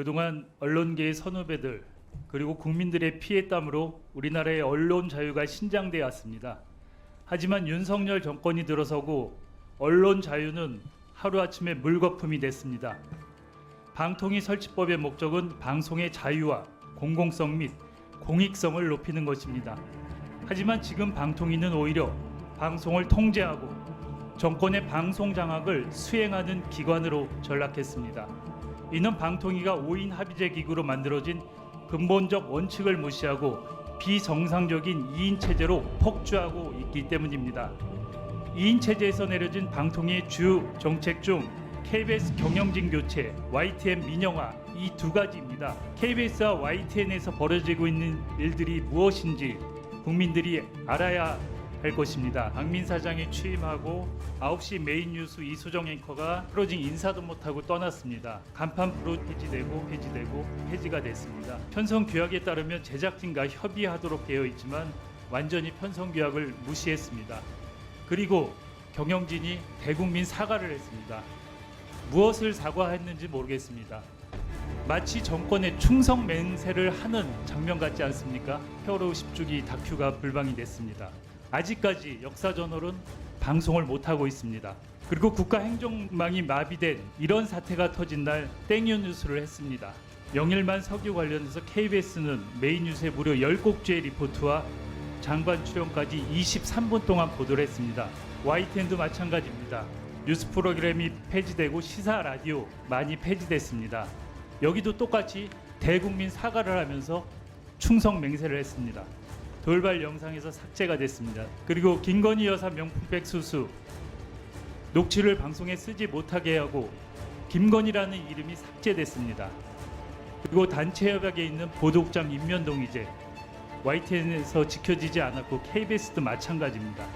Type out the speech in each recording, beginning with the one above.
그동안 언론계의 선후배들 그리고 국민들의 피해 땀으로 우리나라의 언론 자유가 신장되어 왔습니다. 하지만 윤석열 정권이 들어서고 언론 자유는 하루아침에 물거품이 됐습니다. 방통위 설치법의 목적은 방송의 자유와 공공성 및 공익성을 높이는 것입니다. 하지만 지금 방통위는 오히려 방송을 통제하고 정권의 방송 장악을 수행하는 기관으로 전락했습니다. 이는 방통위가 5인 합의제 기구로 만들어진 근본적 원칙을 무시하고 비정상적인 2인 체제로 폭주하고 있기 때문입니다. 2인 체제에서 내려진 방통위의 주 정책 중 KBS 경영진 교체, YTN 민영화 이 두 가지입니다. KBS와 YTN에서 벌어지고 있는 일들이 무엇인지 국민들이 알아야 할 것입니다. 박민 사장이 취임하고 9시 메인 뉴스 이수정 앵커가 프로징 인사도 못하고 떠났습니다. 간판 프로 해지되고 해지되고 해지가 됐습니다. 편성 규약에 따르면 제작진과 협의하도록 되어 있지만 완전히 편성 규약을 무시했습니다. 그리고 경영진이 대국민 사과를 했습니다. 무엇을 사과했는지 모르겠습니다. 마치 정권의 충성 맹세를 하는 장면 같지 않습니까? 세월호 10주기 다큐가 불방이 됐습니다. 아직까지 역사 저널은 방송을 못 하고 있습니다. 그리고 국가 행정망이 마비된 이런 사태가 터진 날 땡뉴 뉴스를 했습니다. 영일만 석유 관련해서 KBS는 메인 뉴스에 무려 10곡주의 리포트와 장관 출연까지 23분 동안 보도를 했습니다. YTN도 마찬가지입니다. 뉴스 프로그램이 폐지되고 시사 라디오 많이 폐지됐습니다. 여기도 똑같이 대국민 사과를 하면서 충성 맹세를 했습니다. 돌발 영상에서 삭제가 됐습니다. 그리고 김건희 여사 명품백 수수 녹취를 방송에 쓰지 못하게 하고 김건희라는 이름이 삭제됐습니다. 그리고 단체 협약에 있는 보도국장 임면동의제 YTN에서 지켜지지 않았고 KBS도 마찬가지입니다.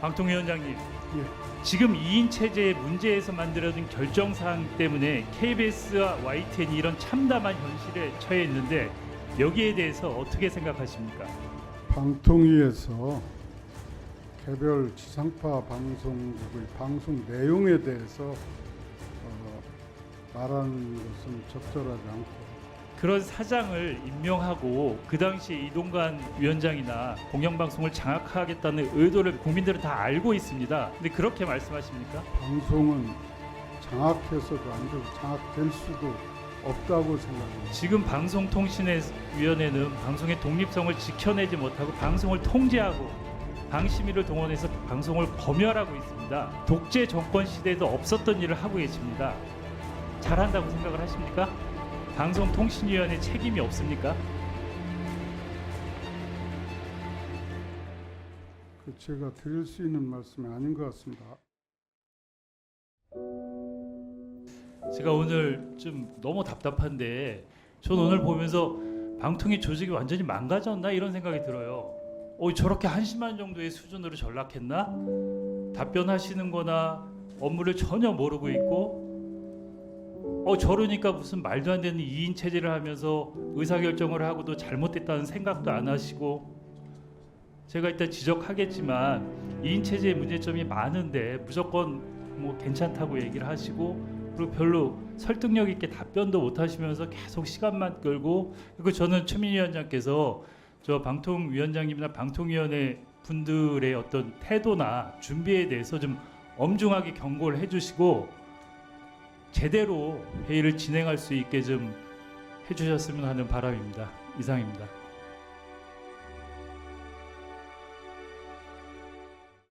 방통위원장님, 지금 2인 체제의 문제에서 만들어진 결정 사항 때문에 KBS와 YTN이 이런 참담한 현실에 처해 있는데 여기에 대해서 어떻게 생각하십니까? 방통위에서 개별 지상파 방송국의 방송 내용에 대해서 어, 말하는 것은 적절하지 않고 그런 사장을 임명하고 그 당시에 이동관 위원장이나 공영방송을 장악하겠다는 의도를 국민들은 다 알고 있습니다. 근데 그렇게 말씀하십니까? 방송은 장악해서도 안 되고 장악될 수도 없다고 생각합니다. 지금 방송통신위원회는 방송의 독립성을 지켜내지 못하고 방송을 통제하고 방심위를 동원해서 방송을 검열하고 있습니다. 독재 정권 시대에도 없었던 일을 하고 계십니다. 잘한다고 생각을 하십니까? 방송통신위원회 책임이 없습니까? 그 제가 드릴 수 있는 말씀이 아닌 것 같습니다. 제가 오늘 좀 너무 답답한데 전 오늘 보면서 방통위 조직이 완전히 망가졌나 이런 생각이 들어요. 어 저렇게 한심한 정도의 수준으로 전락했나? 답변하시는 거나 업무를 전혀 모르고 있고 어 저러니까 무슨 말도 안 되는 2인 체제를 하면서 의사결정을 하고도 잘못됐다는 생각도 안 하시고 제가 일단 지적하겠지만 2인 체제의 문제점이 많은데 무조건 뭐 괜찮다고 얘기를 하시고 그리고 별로 설득력 있게 답변도 못 하시면서 계속 시간만 끌고 그리고 저는 최민희 위원장께서 저 방통위원장님이나 방통위원회 분들의 어떤 태도나 준비에 대해서 좀 엄중하게 경고를 해주시고 제대로 회의를 진행할 수 있게 좀 해주셨으면 하는 바람입니다. 이상입니다.